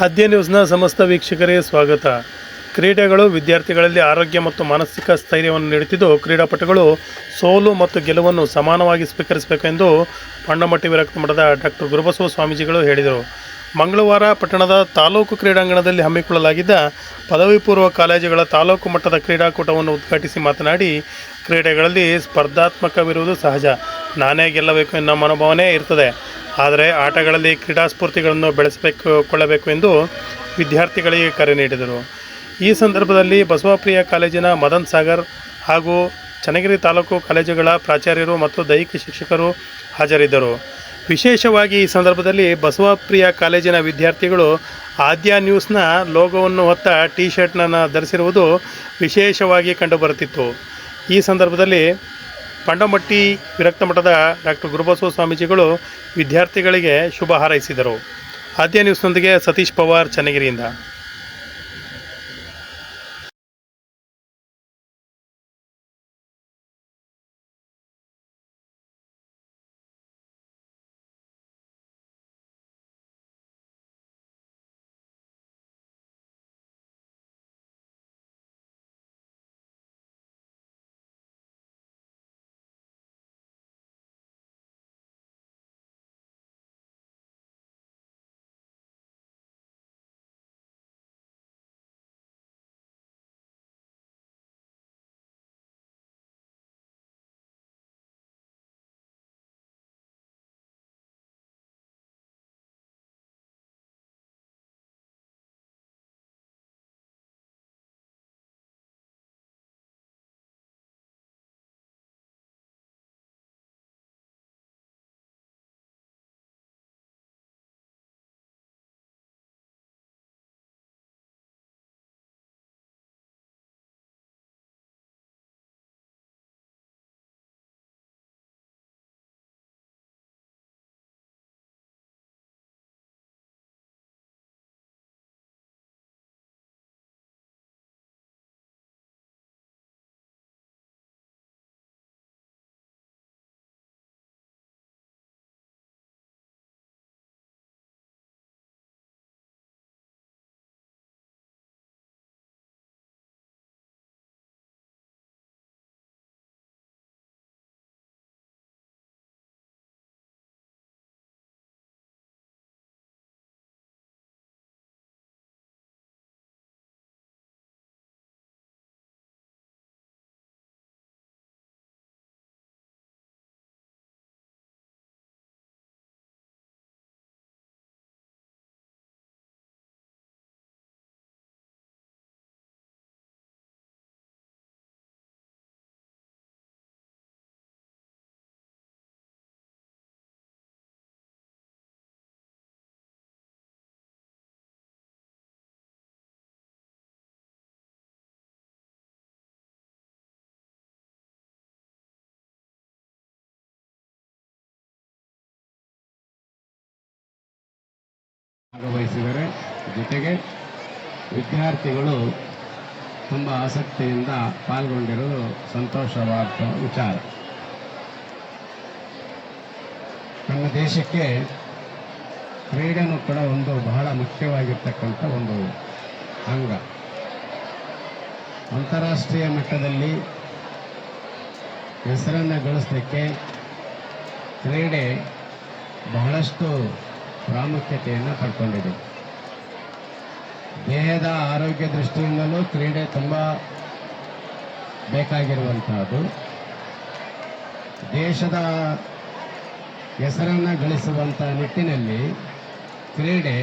ಆದ್ಯ ನ್ಯೂಸ್ನ ಸಮಸ್ತ ವೀಕ್ಷಕರಿಗೆ ಸ್ವಾಗತ. ಕ್ರೀಡೆಗಳು ವಿದ್ಯಾರ್ಥಿಗಳಲ್ಲಿ ಆರೋಗ್ಯ ಮತ್ತು ಮಾನಸಿಕ ಸ್ಥೈರ್ಯವನ್ನು ನೀಡುತ್ತಿದ್ದು, ಕ್ರೀಡಾಪಟುಗಳು ಸೋಲು ಮತ್ತು ಗೆಲುವನ್ನು ಸಮಾನವಾಗಿ ಸ್ವೀಕರಿಸಬೇಕೆಂದು ಪಣ್ಣಮಟ್ಟಿ ವಿರಕ್ತ ಮಠದ ಡಾಕ್ಟರ್ ಗುರುಬಸವ ಸ್ವಾಮೀಜಿಗಳು ಹೇಳಿದರು. ಮಂಗಳವಾರ ಪಟ್ಟಣದ ತಾಲೂಕು ಕ್ರೀಡಾಂಗಣದಲ್ಲಿ ಹಮ್ಮಿಕೊಳ್ಳಲಾಗಿದ್ದ ಪದವಿ ಪೂರ್ವ ಕಾಲೇಜುಗಳ ತಾಲೂಕು ಮಟ್ಟದ ಕ್ರೀಡಾಕೂಟವನ್ನು ಉದ್ಘಾಟಿಸಿ ಮಾತನಾಡಿ, ಕ್ರೀಡೆಗಳಲ್ಲಿ ಸ್ಪರ್ಧಾತ್ಮಕವಿರುವುದು ಸಹಜ. ನಾನೇ ಗೆಲ್ಲಬೇಕು ಎನ್ನೋ ಮನೋಭಾವನೆ ಇರ್ತದೆ. ಆದರೆ ಆಟಗಳಲ್ಲಿ ಕ್ರೀಡಾ ಸ್ಫೂರ್ತಿಗಳನ್ನು ಬೆಳೆಸಬೇಕು, ಕೊಳ್ಳಬೇಕು ಎಂದು ವಿದ್ಯಾರ್ಥಿಗಳಿಗೆ ಕರೆ ನೀಡಿದರು. ಈ ಸಂದರ್ಭದಲ್ಲಿ ಬಸವಪ್ರಿಯ ಕಾಲೇಜಿನ ಮದನ್ ಸಾಗರ್ ಹಾಗೂ ಚನ್ನಗಿರಿ ತಾಲೂಕು ಕಾಲೇಜುಗಳ ಪ್ರಾಚಾರ್ಯರು ಮತ್ತು ದೈಹಿಕ ಶಿಕ್ಷಕರು ಹಾಜರಿದ್ದರು. ವಿಶೇಷವಾಗಿ ಈ ಸಂದರ್ಭದಲ್ಲಿ ಬಸವಪ್ರಿಯ ಕಾಲೇಜಿನ ವಿದ್ಯಾರ್ಥಿಗಳು ಆದ್ಯ ನ್ಯೂಸ್ನ ಲೋಗೋವನ್ನು ಹೊತ್ತ ಟಿ ಶರ್ಟ್ನನ್ನು ಧರಿಸಿರುವುದು ವಿಶೇಷವಾಗಿ ಕಂಡುಬರುತ್ತಿತ್ತು. ಈ ಸಂದರ್ಭದಲ್ಲಿ ಪಂಡಮಟ್ಟಿ ವಿರಕ್ತ ಮಠದ ಡಾಕ್ಟರ್ ಗುರುಬಸವ ಸ್ವಾಮೀಜಿಗಳು ವಿದ್ಯಾರ್ಥಿಗಳಿಗೆ ಶುಭ ಹಾರೈಸಿದರು. ಆದ್ಯ ನ್ಯೂಸ್ನೊಂದಿಗೆ ಸತೀಶ್ ಪವಾರ್ ಚನ್ನಗಿರಿಯಿಂದ. ಭಾಗವಹಿಸಿದರೆ ಜೊತೆಗೆ ವಿದ್ಯಾರ್ಥಿಗಳು ತುಂಬ ಆಸಕ್ತಿಯಿಂದ ಪಾಲ್ಗೊಂಡಿರುವುದು ಸಂತೋಷವಾದ ವಿಚಾರ. ನಮ್ಮ ದೇಶಕ್ಕೆ ಕ್ರೀಡೆನೂ ಕೂಡ ಒಂದು ಬಹಳ ಮುಖ್ಯವಾಗಿರ್ತಕ್ಕಂಥ ಒಂದು ಅಂಗ. ಅಂತಾರಾಷ್ಟ್ರೀಯ ಮಟ್ಟದಲ್ಲಿ ಹೆಸರನ್ನು ಗಳಿಸಲಿಕ್ಕೆ ಕ್ರೀಡೆ ಬಹಳಷ್ಟು ಪ್ರಾಮುಖ್ಯತೆಯನ್ನು ಪಡ್ಕೊಂಡಿದೆ. ದೇಹದ ಆರೋಗ್ಯ ದೃಷ್ಟಿಯಿಂದಲೂ ಕ್ರೀಡೆ ತುಂಬ ಬೇಕಾಗಿರುವಂತಹದ್ದು. ದೇಶದ ಹೆಸರನ್ನು ಗಳಿಸುವಂಥ ನಿಟ್ಟಿನಲ್ಲಿ ಕ್ರೀಡೆ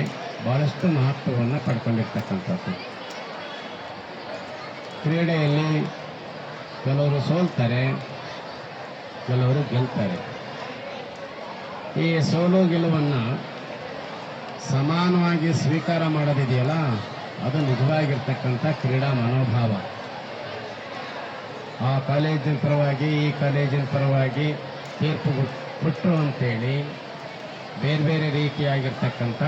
ಬಹಳಷ್ಟು ಮಹತ್ವವನ್ನು ಪಡ್ಕೊಂಡಿರ್ತಕ್ಕಂಥದ್ದು. ಕ್ರೀಡೆಯಲ್ಲಿ ಕೆಲವರು ಸೋಲ್ತಾರೆ, ಕೆಲವರು ಗೆಲ್ತಾರೆ. ಈ ಸೋಲು ಗೆಲುವನ್ನು ಸಮಾನವಾಗಿ ಸ್ವೀಕಾರ ಮಾಡೋದಿದೆಯಲ್ಲ, ಅದು ನಿಜವಾಗಿರ್ತಕ್ಕಂಥ ಕ್ರೀಡಾ ಮನೋಭಾವ. ಆ ಕಾಲೇಜಿನ ಪರವಾಗಿ, ಈ ಕಾಲೇಜಿನ ಪರವಾಗಿ ತೀರ್ಪು ಕೊಟ್ಟರು ಅಂತೇಳಿ ಬೇರೆ ಬೇರೆ ರೀತಿಯಾಗಿರ್ತಕ್ಕಂಥ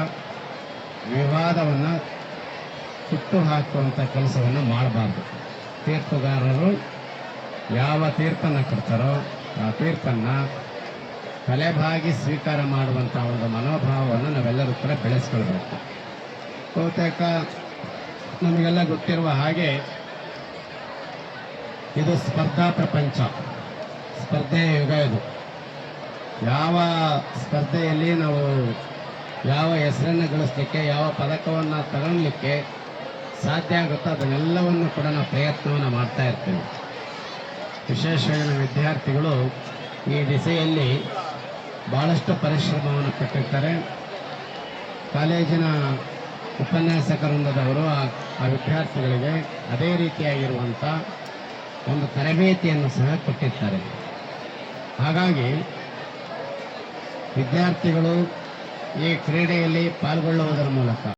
ವಿವಾದವನ್ನು ಹುಟ್ಟು ಹಾಕುವಂಥ ಕೆಲಸವನ್ನು ಮಾಡಬಾರ್ದು. ತೀರ್ಪುಗಾರರು ಯಾವ ತೀರ್ಪನ್ನು ಕೊಡ್ತಾರೋ ಆ ತೀರ್ಪನ್ನು ತಲೆಬಾಗಿ ಸ್ವೀಕಾರ ಮಾಡುವಂಥ ಒಂದು ಮನೋಭಾವವನ್ನು ನಾವೆಲ್ಲರೂ ಕೂಡ ಬೆಳೆಸ್ಕೊಳ್ಬೇಕು. ಬಹುತೇಕ ನಮಗೆಲ್ಲ ಗೊತ್ತಿರುವ ಹಾಗೆ ಇದು ಸ್ಪರ್ಧಾ ಪ್ರಪಂಚ. ಸ್ಪರ್ಧೆಯ ಯುಗ ಇದು. ಯಾವ ಸ್ಪರ್ಧೆಯಲ್ಲಿ ನಾವು ಯಾವ ಹೆಸರನ್ನು ಗಳಿಸ್ಲಿಕ್ಕೆ, ಯಾವ ಪದಕವನ್ನು ತಗೊಳ್ಲಿಕ್ಕೆ ಸಾಧ್ಯ ಆಗುತ್ತೋ ಅದನ್ನೆಲ್ಲವನ್ನು ಕೂಡ ನಾವು ಪ್ರಯತ್ನವನ್ನು ಮಾಡ್ತಾ ಇರ್ತೀವಿ. ವಿಶೇಷವಾಗಿ ವಿದ್ಯಾರ್ಥಿಗಳು ಈ ದಿಸೆಯಲ್ಲಿ ಭಾಳಷ್ಟು ಪರಿಶ್ರಮವನ್ನು ಪಟ್ಟಿರ್ತಾರೆ. ಕಾಲೇಜಿನ ಉಪನ್ಯಾಸಕ ವೃಂದದವರು ಆ ಆ ವಿದ್ಯಾರ್ಥಿಗಳಿಗೆ ಅದೇ ರೀತಿಯಾಗಿರುವಂಥ ಒಂದು ತರಬೇತಿಯನ್ನು ಸಹ ಕೊಟ್ಟಿರ್ತಾರೆ. ಹಾಗಾಗಿ ವಿದ್ಯಾರ್ಥಿಗಳು ಈ ಕ್ರೀಡೆಯಲ್ಲಿ ಪಾಲ್ಗೊಳ್ಳುವುದರ ಮೂಲಕ